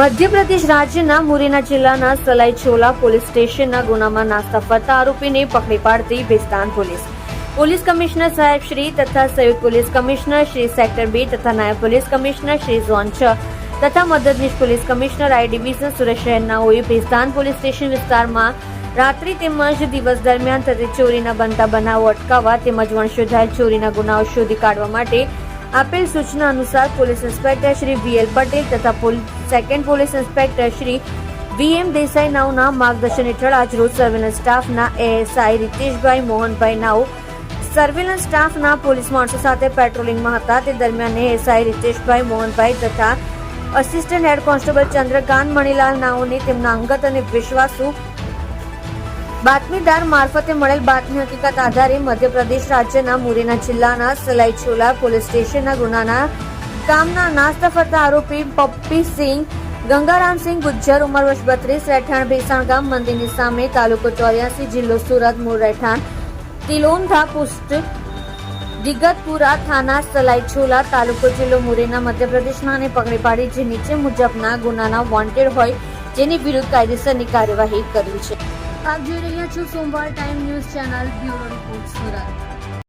મધ્યપ્રદેશ રાજ્યના મુરેના જિલ્લાના સલાઈ છોલા પોલીસ સ્ટેશનના ગુનામાં નાસ્તા ફરતા આરોપીને પકડી પાડતી ભેસ્તાન પોલીસ. પોલીસ કમિશનર સાહેબ શ્રી તથા સંયુક્ત પોલીસ કમિશનર શ્રી સેક્ટર બે તથા નાયબ પોલીસ કમિશનર શ્રી ઝોન છ તથા મદદનીશ police commissioner I division Surat શહેરનાઓએ Bhestan police station વિસ્તારમાં રાત્રિ તેમજ દિવસ દરમિયાન થતી ચોરીના બનતા બનાવો અટકાવવા તેમજ વણશોધાયેલ ચોરીના ગુનાઓ શોધી કાઢવા માટે આપેલ સૂચના અનુસાર police inspector Shri VL Patel તથા pole- second police inspector Shri VM Desai નાવના માર્ગદર્શન હેઠળ આજરોજ સર્વેલન્સ સ્ટાફના એએસઆઈ રીતેશભાઈ મોહનભાઈ નાવ સર્વેલન્સ સ્ટાફના પોલીસ માણસો સાથે પેટ્રોલિંગમાં હતા. તે દરમિયાન એએસઆઈ રીતેશભાઈ મોહનભાઈ તથા assistant head constable Chandrakant Manilal નાઓને તેમના અંગત અને વિશ્વાસુ બાતમીદાર મારફતે મળેલ બાતમી હકીકત આધારે મધ્યપ્રદેશ રાજ્યના મુરેના જિલ્લાના સલાઈછોલા પોલીસ સ્ટેશનના ગુનાના કામના નાસ્તા ફરતા આરોપી પપ્પી સિંહ ગંગારામસિંહ ગુજ્જર, ઉંમર વર્ષ બત્રીસ, રહેઠાણ ભેસાણ ગામ, મંદિરની સામે તાલુકો ચોર્યાસી, જિલ્લો સુરત, મૂળ રહેઠાણ. તિલોંધા પુષ્ટ દિગતપુરા થાના સલાઈ છોલા તાલુકો જિલ્લો મુરેના, મધ્યપ્રદેશમાં અને પકડી પાડી જે નીચે મુજબના ગુનાના વોન્ટેડ હોય જેની વિરુદ્ધ કાયદેસરની કાર્યવાહી કરવી છે. આપ જોઈ રહ્યા છો સોમવાર time news channel, bureau report Surat.